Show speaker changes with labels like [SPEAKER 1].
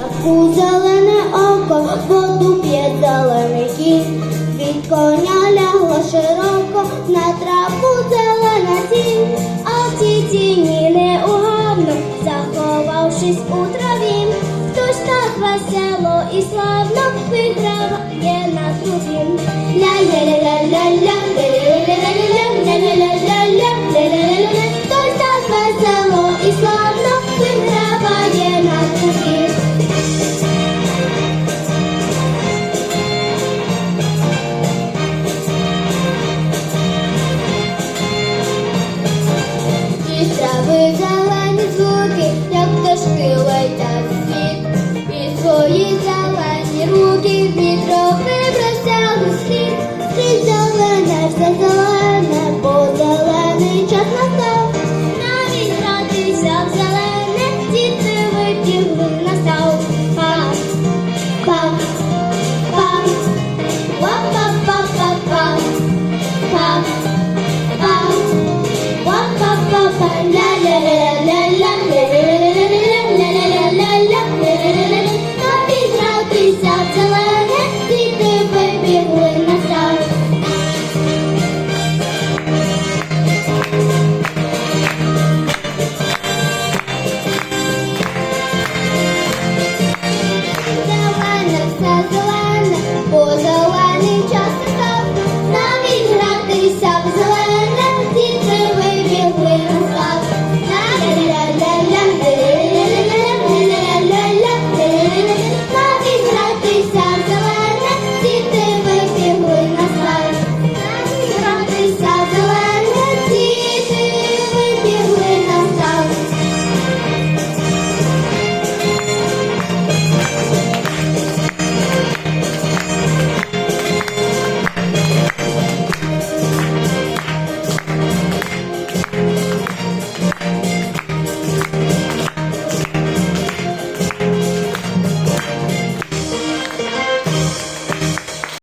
[SPEAKER 1] Таку зелене око, воду п'є зелений. Від коня лягло широко, на траву зелена тінь, а в тій тіні неугавно, заховавшись у траві, хтось так весело і славно виграє на трубі. 你在 says the